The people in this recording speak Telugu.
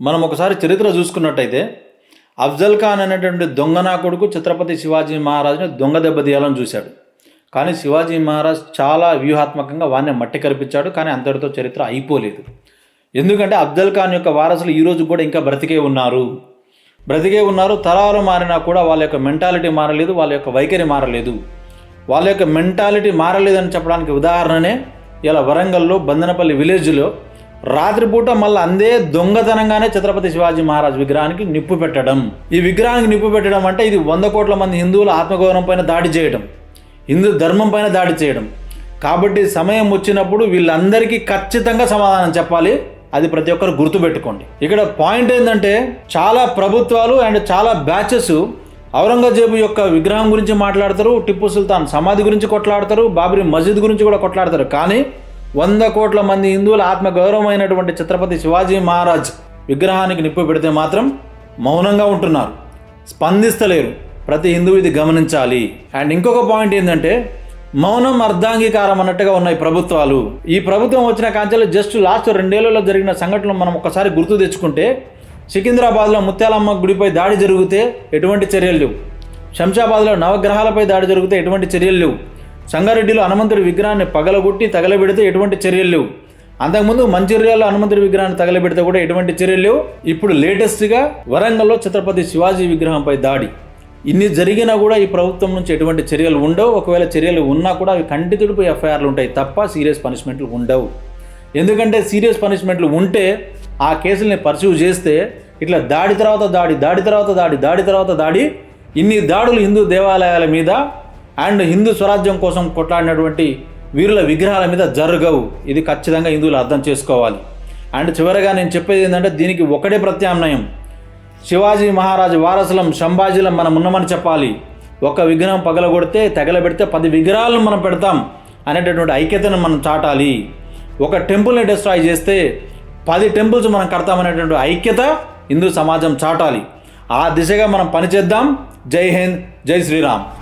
మనం ఒకసారి చరిత్ర చూసుకున్నట్టయితే అఫ్జల్ ఖాన్ అనేటువంటి దొంగ నా కొడుకు ఛత్రపతి శివాజీ మహారాజుని దొంగ దెబ్బతీయాలని చూశాడు. కానీ శివాజీ మహారాజ్ చాలా వ్యూహాత్మకంగా వాడిని మట్టి కరిపించాడు కానీ అంతటితో చరిత్ర అయిపోలేదు. ఎందుకంటే అఫ్జల్ ఖాన్ యొక్క వారసులు ఈరోజు కూడా ఇంకా బ్రతికే ఉన్నారు. బ్రతికే ఉన్నారు తరాలు మారినా కూడా వాళ్ళ యొక్క మెంటాలిటీ మారలేదు వాళ్ళ యొక్క వైఖరి మారలేదు. వాళ్ళ యొక్క మెంటాలిటీ మారలేదని చెప్పడానికి ఉదాహరణనే ఇలా వరంగల్లో బందనపల్లి విలేజ్లో రాత్రిపూట మళ్ళీ అందే దొంగతనంగానే ఛత్రపతి శివాజీ మహారాజ్ విగ్రహానికి నిప్పు పెట్టడం. ఈ విగ్రహానికి నిప్పు పెట్టడం అంటే ఇది వంద కోట్ల మంది హిందువుల ఆత్మగౌరవం పైన దాడి చేయడం. హిందూ ధర్మం పైన దాడి చేయడం. కాబట్టి సమయం వచ్చినప్పుడు వీళ్ళందరికీ ఖచ్చితంగా సమాధానం చెప్పాలి. అది ప్రతి ఒక్కరు గుర్తుపెట్టుకోండి. ఇక్కడ పాయింట్ ఏంటంటే చాలా ప్రభుత్వాలు అండ్ చాలా బ్యాచెస్ ఔరంగజేబు యొక్క విగ్రహం గురించి మాట్లాడతారు టిప్పు సుల్తాన్ సమాధి గురించి కొట్లాడతారు బాబ్రీ మస్జిద్ గురించి కూడా కొట్లాడతారు. కానీ వంద కోట్ల మంది హిందువుల ఆత్మ గౌరవమైనటువంటి ఛత్రపతి శివాజీ మహారాజ్ విగ్రహానికి నిప్పు పెడితే మాత్రం మౌనంగా ఉంటున్నారు. స్పందిస్తలేరు. ప్రతి హిందువు ఇది గమనించాలి. అండ్ ఇంకొక పాయింట్ ఏంటంటే మౌనం అర్ధాంగీకారం అన్నట్టుగా ఉన్నాయి ప్రభుత్వాలు. ఈ ప్రభుత్వం వచ్చిన కాంచెలు జస్ట్ లాస్ట్ రెండేళ్ళలో జరిగిన సంఘటనలు మనం ఒకసారి గుర్తు తెచ్చుకుంటే సికింద్రాబాద్లో ముత్యాలమ్మ గుడిపై దాడి జరిగితే ఎటువంటి చర్యలు లేవు. శంషాబాద్లో నవగ్రహాలపై దాడి జరిగితే ఎటువంటి చర్యలు లేవు. సంగారెడ్డిలో హనుమంతుడి విగ్రహాన్ని పగలగొట్టి తగలబెడితే ఎటువంటి చర్యలు లేవు. అంతకుముందు మంచిర్యాల హనుమంతుడి విగ్రహాన్ని తగలబెడితే కూడా ఎటువంటి చర్యలు లేవు. ఇప్పుడు లేటెస్ట్గా వరంగల్లో ఛత్రపతి శివాజీ విగ్రహంపై దాడి. ఇన్ని జరిగినా కూడా ఈ ప్రభుత్వం నుంచి ఎటువంటి చర్యలు ఉండవు. ఒకవేళ చర్యలు ఉన్నా కూడా అవి కంటితుడిపై ఎఫ్ఐఆర్లు ఉంటాయి తప్ప సీరియస్ పనిష్మెంట్లు ఉండవు. ఎందుకంటే సీరియస్ పనిష్మెంట్లు ఉంటే ఆ కేసుల్ని పర్సీవ్ చేస్తే ఇట్లా దాడి తర్వాత దాడి దాడి తర్వాత దాడి దాడి తర్వాత దాడి ఇన్ని దాడులు హిందూ దేవాలయాల మీద అండ్ హిందూ స్వరాజ్యం కోసం కొట్లాడినటువంటి వీరుల విగ్రహాల మీద జరగవు. ఇది ఖచ్చితంగా హిందువులు అర్థం చేసుకోవాలి. అండ్ చివరగా నేను చెప్పేది ఏంటంటే దీనికి ఒకటే ప్రత్యామ్నాయం. శివాజీ మహారాజు వారసులం సంభాజీలం మనం ఉన్నామని చెప్పాలి. ఒక విగ్రహం పగలగొడితే తగలబెడితే పది విగ్రహాలను మనం పెడతాం అనేటటువంటి ఐక్యతను మనం చాటాలి. ఒక టెంపుల్ని డిస్ట్రాయ్ చేస్తే పది టెంపుల్స్ మనం కడతామనేటువంటి ఐక్యత హిందూ సమాజం చాటాలి. ఆ దిశగా మనం పనిచేద్దాం. జై హింద్ జై శ్రీరామ్.